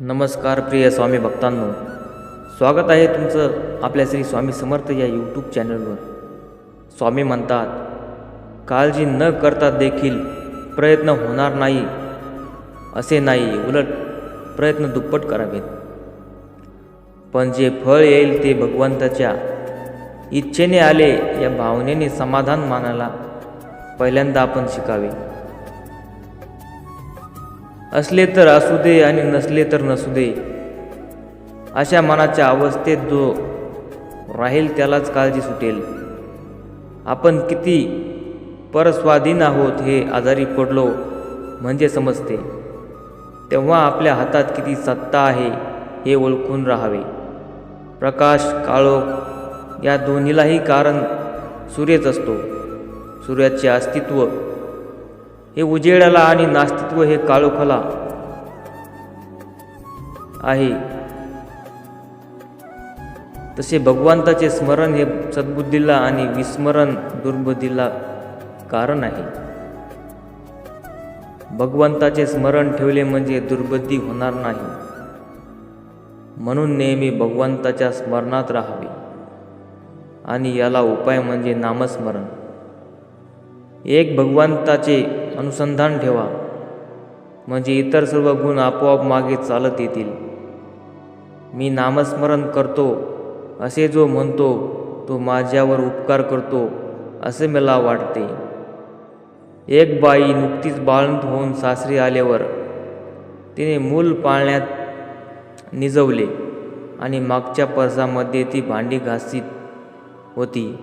नमस्कार प्रिय स्वामी भक्तांनो. स्वागत आहे तुमचं आपल्या श्री स्वामी समर्थ या यूट्यूब चॅनलवर स्वामी म्हणतात काळजी न करता देखील प्रयत्न होणार नाही असे नाही उलट प्रयत्न दुप्पट करावेत. पण जे फळ येईल ते भगवंताच्या इच्छेने आले या भावनेने समाधान मानायला पहिल्यांदा आपण शिकावे. असले तर असू दे आणि नसले तर नसू दे. अशा मनाच्या अवस्थेत जो राहील त्यालाच काळजी सुटेल. आपण किती परस्वाधीन आहोत हे आजारी पडलो म्हणजे समजते. तेव्हा आपल्या हातात किती सत्ता आहे हे ओळखून राहावे. प्रकाश काळोख या दोन्हीलाही कारण सूर्यच असतो. सूर्याचे अस्तित्व हे उजेडाला आणि नास्तित्व हे काळोखाला आहे. तसे भगवंताचे स्मरण हे सद्बुद्धीला आणि विस्मरण दुर्बुद्धीला कारण आहे. भगवंताचे स्मरण ठेवले म्हणजे दुर्बुद्धी होणार नाही. म्हणून नेहमी भगवंताच्या स्मरणात राहावे. आणि याला उपाय म्हणजे नामस्मरण. एक भगवंताचे अनुसंधान ठेवा. म्हणजे इतर सर्व गुण आपोआप मागे चालत येतील. मी नामस्मरण करतो. असे जो म्हणतो तो माझ्यावर उपकार करतो असे मला वाटते. एक बाई नुकतीच बाळंत होऊन सासरी आल्यावर तिने मूल पाळण्यात निजवले आणि मागच्या पर्सामध्ये ती भांडी घासीत होती.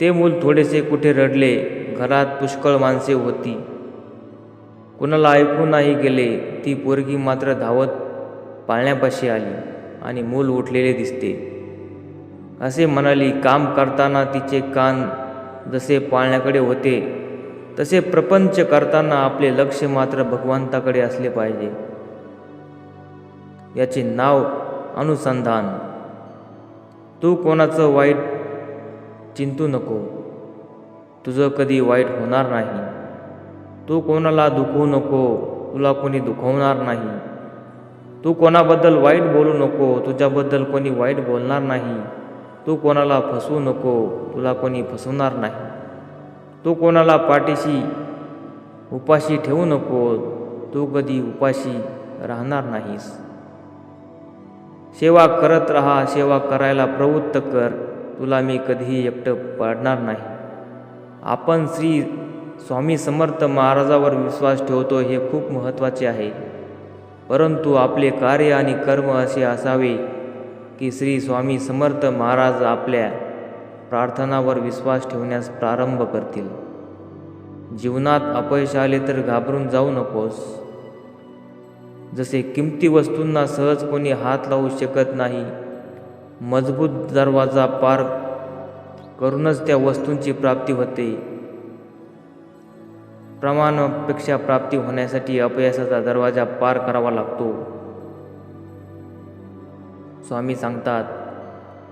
ते मूल थोडेसे कुठे रडले घरात पुष्कळ माणसे होती. कुणाला ऐकू नाही गेले ती पोरगी मात्र धावत पाळण्यापाशी आली आणि मूल उठलेले दिसते. असे म्हणाली काम करताना तिचे कान जसे पाळण्याकडे होते तसे प्रपंच करताना आपले लक्ष मात्र भगवंताकडे असले पाहिजे. याचे नाव अनुसंधान. तू कोणाचं वाईट चिंतू नको. तुझं कधी वाईट होणार नाही. तू कोणाला दुखवू नको तुला कोणी दुखवणार नाही. तू कोणाबद्दल वाईट बोलू नको तुझ्याबद्दल कोणी वाईट बोलणार नाही. तू कोणाला फसवू नको तुला कोणी फसवणार नाही. तू कोणाला पाठीशी उपाशी ठेवू नको तू कधी उपाशी राहणार नाहीस. सेवा करत राहा सेवा करायला प्रवृत्त कर तुला मी कधीही एकटं पाडणार नाही. आपण श्री स्वामी समर्थ महाराजावर विश्वास ठेवतो हे खूप महत्त्वाचे आहे. परंतु आपले कार्य आणि कर्म असे असावे की श्री स्वामी समर्थ महाराज आपल्या प्रार्थनावर विश्वास ठेवण्यास प्रारंभ करतील. जीवनात अपयश आले तर घाबरून जाऊ नकोस. जसे किमती वस्तूंना सहज कोणी हात लावू शकत नाही मजबूत दरवाजा पार करूनच त्या वस्तूंची प्राप्ती होते. प्रमाणापेक्षा प्राप्ती होण्यासाठी अपयशाचा दरवाजा पार करावा लागतो. स्वामी सांगतात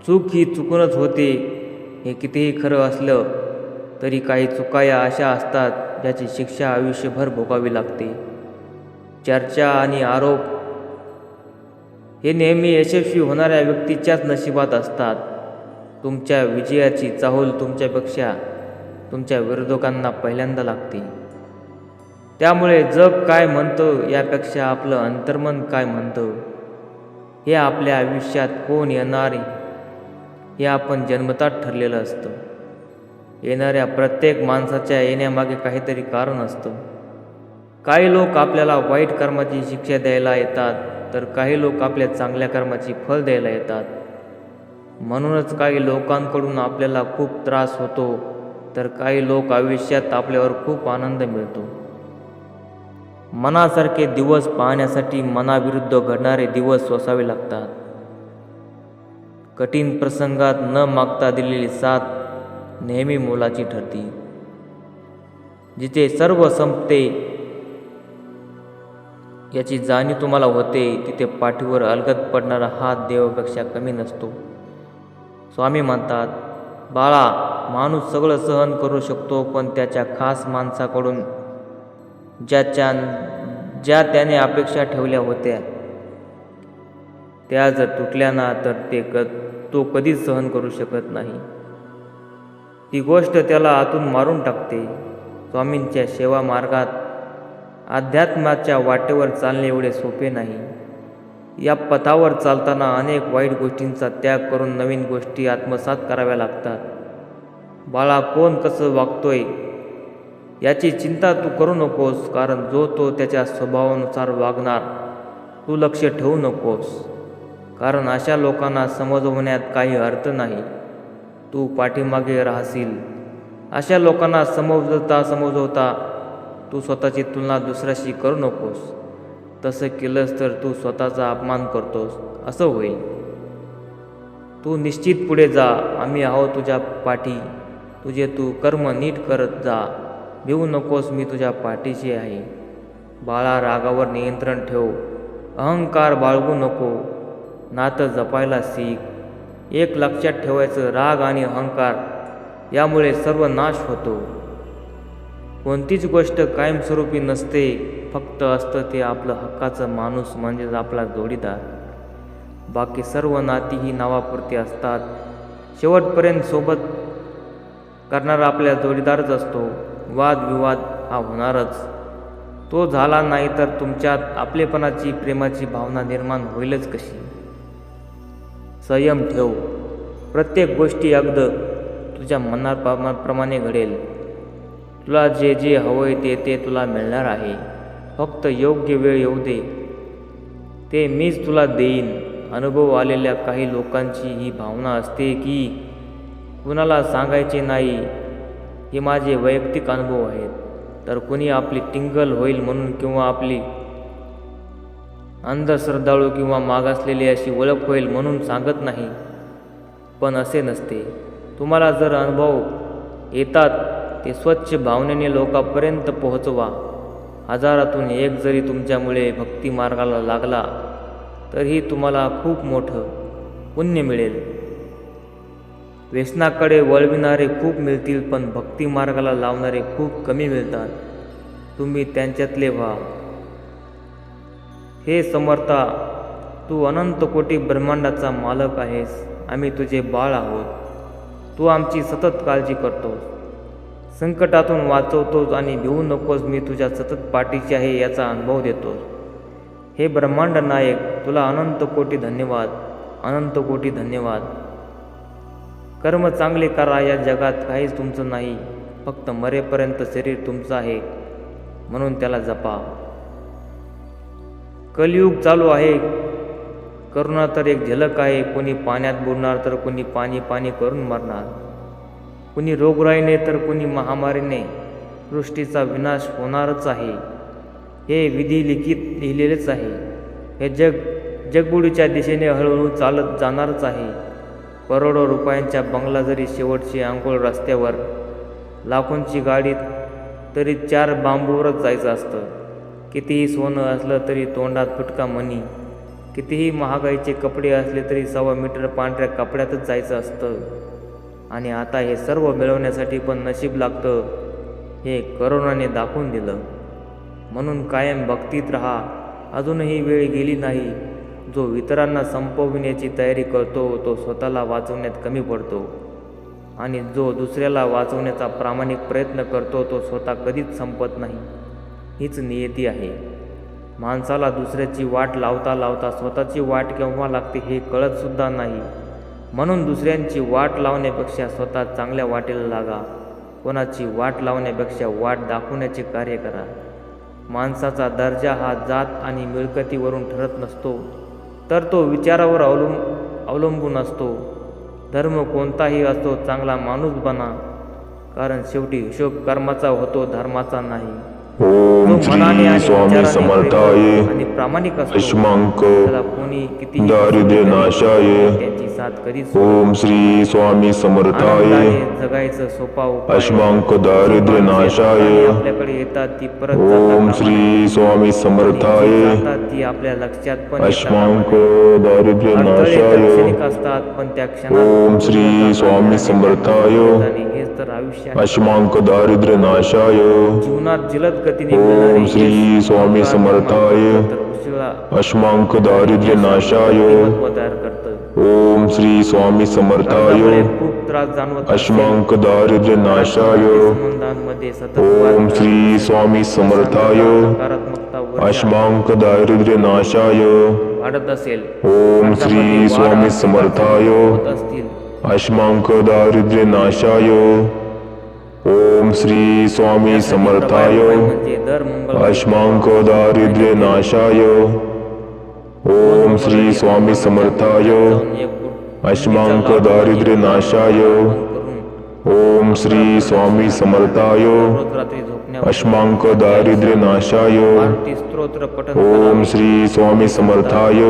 चूक ही चुकूनच होते. हे कितीही खरं असलं तरी काही चुका या अशा असतात ज्याची शिक्षा आयुष्यभर भोगावी लागते. चर्चा आणि आरोप हे नेहमी यशस्वी होणाऱ्या व्यक्तीच्याच नशिबात असतात. तुमच्या विजयाची चाहूल तुमच्यापेक्षा तुमच्या विरोधकांना पहिल्यांदा लागते. त्यामुळे जग काय म्हणतं यापेक्षा आपलं अंतर्मन काय म्हणतं? हे आपल्या आयुष्यात कोण येणार? हे आपण जन्मतात ठरलेलं असतं. येणाऱ्या प्रत्येक माणसाच्या येण्यामागे काहीतरी कारण असतं. काही लोक आपल्याला वाईट कर्माची शिक्षा द्यायला येतात तर काही लोक आपल्या चांगल्या कर्माची फल द्यायला येतात. म्हणूनच काही लोकांकडून आपल्याला खूप त्रास होतो तर काही लोक आयुष्यात आपल्यावर खूप आनंद मिळतो. मनासारखे दिवस पाहण्यासाठी मनाविरुद्ध घडणारे दिवस सोसावे लागतात. कठीण प्रसंगात न मागता दिलेली साथ नेहमी मोलाची ठरते. जिथे सर्व संपते याची जाणीव तुम्हाला होते तिथे पाठीवर अलगद पडणारा हात देवापेक्षा कमी नसतो. स्वामी म्हणतात बाळा माणूस सगळं सहन करू शकतो पण त्याच्या खास माणसाकडून ज्याच्या ज्या त्याने अपेक्षा ठेवल्या होत्या त्या जर तुटल्या ना तर ते क तो कधीच सहन करू शकत नाही. ती गोष्ट त्याला आतून मारून टाकते. स्वामींच्या सेवा मार्गात अध्यात्माच्या वाटेवर चालणे एवढे सोपे नाही. या पथावर चालताना अनेक वाईट गोष्टींचा त्याग करून नवीन गोष्टी आत्मसात कराव्या लागतात. बाळा कोण कसं वागतोय? याची चिंता तू करू नकोस कारण जो तो त्याच्या स्वभावानुसार वागणार तू लक्ष ठेवू नकोस. कारण अशा लोकांना समजवण्यात काही अर्थ नाही. तू पाठीमागे राहशील. अशा लोकांना समजवता समजवता तू स्वतःची तुलना दुसऱ्याशी करू नकोस. तसं केलंस तर तू स्वतःचा अपमान करतोस. असं होईल. तू निश्चित पुढे जा. आम्ही आहो तुझ्या पाठी. तुझे तू कर्म नीट करत जा. भिवू नकोस मी तुझ्या पाठीशी आहे. बाळा रागावर नियंत्रण ठेव. अहंकार बाळगू नको. नातं जपायला सीख. एक लक्षात ठेवायचं राग आणि अहंकार. यामुळे सर्व नाश होतो. कोणतीच गोष्ट कायमस्वरूपी नसते फक्त असतं ते आपलं हक्काचं माणूस म्हणजेच आपला जोडीदार. बाकी सर्व नाती ही नावापुरती असतात. शेवटपर्यंत सोबत करणारा आपल्या जोडीदारच असतो. वादविवाद हा होणारच. तो झाला नाही तर तुमच्यात आपलेपणाची प्रेमाची भावना निर्माण होईलच कशी? संयम ठेव. प्रत्येक गोष्टी अगद तुझ्या मनाप्रमाणे घडेल. तुला जे जे हवंय ते ते तुला मिळणार आहे. फक्त योग्य वेळ येऊ दे. ते मीच तुला देईन. अनुभव आलेल्या काही लोकांची ही भावना असते की कुणाला सांगायचे नाही. हे माझे वैयक्तिक अनुभव आहेत. तर कुणी आपली टिंगल होईल म्हणून किंवा आपली अंधश्रद्धाळू किंवा मागासलेली अशी ओळख होईल म्हणून सांगत नाही. पण असे नसते. तुम्हाला जर अनुभव येतात ते स्वच्छ भावनेने लोकांपर्यंत पोहोचवा. हजारातून एक जरी तुमच्यामुळे भक्ती मार्गाला लागला तरीही तुम्हाला खूप मोठं पुण्य मिळेल. व्यसनाकडे वळविणारे खूप मिळतील पण भक्ती मार्गाला लावणारे खूप कमी मिळतात. तुम्ही त्यांच्यातले व्हा. हे समर्था तू अनंत कोटी ब्रह्मांडाचा मालक आहेस. आम्ही तुझे बाळ आहोत. तू आमची सतत काळजी करतोस. संकटातून वाचवतोस आणि भिवू नकोस मी तुझ्या सतत पाठीची आहे याचा अनुभव देतोस. हे ब्रह्मांड नायक तुला अनंत कोटी धन्यवाद अनंत कोटी धन्यवाद. कर्म चांगले करा या जगात काहीच तुमचं नाही फक्त मरेपर्यंत शरीर तुमचं आहे म्हणून त्याला जपा. कलयुग चालू आहे करुणा तर एक झलक आहे कोणी पाण्यात बुडणार तर कोणी पाणी पाणी करून मरणार. कुणी रोगराईने तर कुणी महामारीने सृष्टीचा विनाश होणारच आहे. हे विधी लिखित लिहिलेलेच आहे. हे जग जगबुडीच्या दिशेने हळूहळू चालत जाणारच आहे. करोडो रुपयांच्या बंगला जरी शेवटची आंघोळ रस्त्यावर लाखोंची गाडी तरी चार बांबूवरच जायचं असतं. कितीही सोनं असलं तरी तोंडात फुटका मनी. कितीही महागाईचे कपडे असले तरी सव्वा मीटर पांढऱ्या कपड्यातच जायचं असतं. आणि आता हे सर्व मिळवण्यासाठी पण नशीब लागतं हे करोनाने दाखवून दिलं. म्हणून कायम भक्तीत राहा. अजूनही वेळ गेली नाही. जो इतरांना संपविण्याची तयारी करतो तो स्वतःला वाचवण्यात कमी पडतो. आणि जो दुसऱ्याला वाचवण्याचा प्रामाणिक प्रयत्न करतो तो स्वतः कधीच संपत नाही. हीच नियती आहे. माणसाला दुसऱ्याची वाट लावता लावता स्वतःची वाट केव्हा लागते हे कळतसुद्धा नाही. म्हणून दुसऱ्यांची वाट लावण्यापेक्षा स्वतः चांगल्या वाटेला लागा. कोणाची वाट लावण्यापेक्षा वाट दाखवण्याचे कार्य करा. माणसाचा दर्जा हा जात आणि मिळकतीवरून ठरत नसतो तर तो विचारावर अवलंब अवलंबून असतो. धर्म कोणताही असतो चांगला माणूस बना कारण शेवटी हिशोब कर्माचा होतो धर्माचा नाही. आणि प्रामाणिक असतो कोणी किती दारिद्र्य नाशाय. त्याची साथ कधीच ओम श्री स्वामी समर्थाय. जगायचं सोपा अश्मांक दारिद्र्य नाशाय. आपल्याकडे येतात ती परत ओम श्री स्वामी समर्थाय. ती आपल्या लक्षात पण. अश्मांक दारिद्र्य अडथळे नाशाय. असतात पण त्या क्षणात ओम श्री स्वामी समर्थाय. आणि हेच तर आयुष्य. अश्मांक दारिद्र्य नाशाय. जीवनात जिलद गतीने ओम श्री स्वामी समर्थाय. अश्मांक दारिद्र्य नाशाय. तयार करतं. ओम श्री स्वामी समर्थाय. कर्जामुळे खूप त्रास जाणवत असेल, अश्मांक दारिद्र्य नाशाय. संबंधांमध्ये सतत वाद ओम श्री स्वामी समर्थाय. नकारात्मकता ऊर्जा अश्मांक दारिद्र्य नाशाय. वाढत असेल. ओम श्री स्वामी समर्थाय. होत असतील. अश्मांक दारिद्र्य नाशाय. ओम श्री स्वामी समर्थाय. म्हणजे दर अश्मांक दारिद्र्य नाशाय. ओम श्री स्वामी समर्थाय। अश्मांक दारिद्र्य नाशाय। ओम श्री स्वामी समर्थाय। अश्मांक दारिद्र्य नाशाय। ओम श्री स्वामी समर्थाय।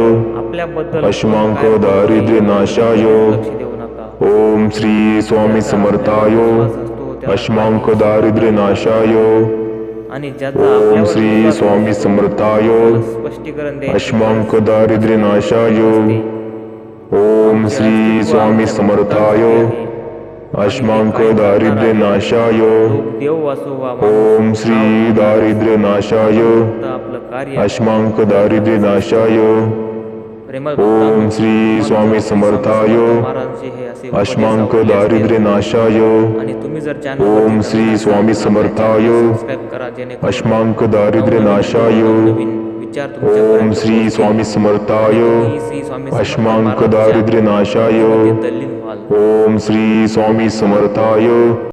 अश्मांक दारिद्र्य नाशाय। ओम श्री स्वामी समर्थाय। अश्मांक दारिद्र्य नाशाय। आणि ज्याचा श्री स्वामी समर्थाय. स्पष्टीकरण द्यायचे अश्मांक दारिद्र्य नाशाय ओम श्री स्वामी समर्थाय. अश्मांक दारिद्र्य नाशाय लोक देव वासो वा ओम श्री दारिद्र्य नाशाय आपलं कार्य अश्मांक दारिद्र्य नाशाय ओम श्री स्वामी समर्थाय. आवडले दारिद्र्य. नाशाय ओम श्री स्वामी समर्थाय. अश्मांक दारिद्र्य नाशाय ओम श्री स्वामी समर्थाय. महाराजांच्या दारिद्र्य नाशाय ओम श्री स्वामी समर्थाय.